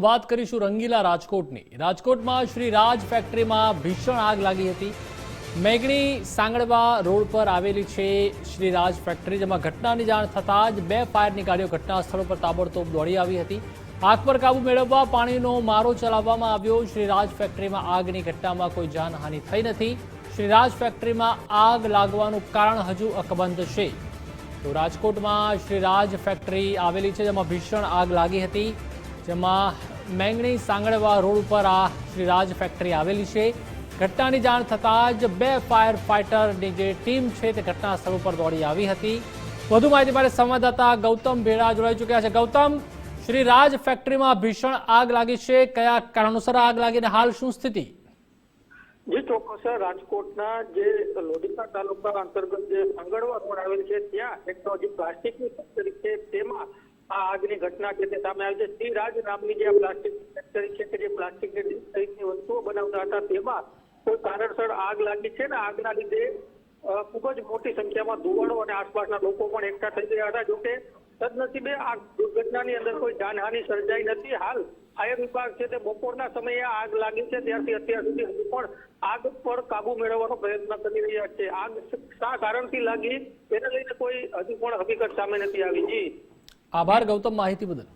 વાત કરીશું રંગીલા રાજકોટની. રાજકોટમાં શ્રી રાજ ફેક્ટરીમાં ભીષણ આગ લાગી હતી. મેઘણી સાંગડવા રોડ પર આવેલી છે શ્રી રાજ ફેક્ટરી જેમાં ઘટનાની જાણ થતાં જ બે ફાયરની ગાડીઓ ઘટના સ્થળ પર તાબડતોબ દોડી આવી હતી. આગ પર કાબુ મેળવવા પાણીનો મારો ચલાવવામાં આવ્યો. શ્રી રાજ ફેક્ટરીમાં આગની ઘટનામાં કોઈ જાનહાનિ થઈ નથી. શ્રી રાજ ફેક્ટરીમાં આગ લાગવાનું કારણ હજુ અકબંધ છે. તો રાજકોટમાં શ્રી રાજ ફેક્ટરી આવેલી છે, જેમાં ભીષણ આગ લાગી હતી. જેમાં મેંગણી સાંગળવા રોડ ઉપર આ શ્રી રાજ ફેક્ટરી આવેલી છે. ઘટનાની જાણ થતાં જ બે ફાયર ફાઇટરની જે ટીમ છે તે ઘટના સ્થળ ઉપર દોડી આવી હતી. વધુ માહિતી માટે સંવાદદાતા ગૌતમ ભેડા જોડાઈ ચૂક્યા છે. ગૌતમ શ્રી રાજ ફેક્ટરીમાં ભીષણ આગ લાગી છે. કયા કારણોસર આગ લાગીને હાલ શું સ્થિતિ? જે, ચોક્કસ રાજકોટના જે લોધિકા તાલુકા અંતર્ગત જે સંગડવા રોડ આવેલ છે, ત્યાં એક તો જે પ્લાસ્ટિકની ફેક્ટરી છે. તેમાં આ આગની ઘટના છે તે સામે આવી છે. શ્રી રાજ નામની જે પ્લાસ્ટિક ફેક્ટરી છે કે જે પ્લાસ્ટિક સહિતની વસ્તુઓ બનાવતા હતા, તેમાં કોઈ કારણસર આગ લાગી છે ને આગના લીધે ખૂબ જ મોટી સંખ્યામાં ધુવાડો અને આસપાસના લોકો પણ એકઠા થઈ ગયા હતા. જોકે સદનસીબે આ દુર્ઘટનાની અંદર કોઈ જાનહાનિ સર્જાઈ નથી. હાલ ફાયર વિભાગ છે તે બપોરના સમયે આગ લાગી છે. ત્યારથી અત્યાર સુધી હજુ પણ આગ પર કાબુ મેળવવાનો પ્રયત્ન કરી રહ્યા છે. આગ શા કારણથી લાગી? તેને લઈને કોઈ હજુ પણ હકીકત સામે નથી આવી. જી. આભાર ગૌતમ માહિતી બદલ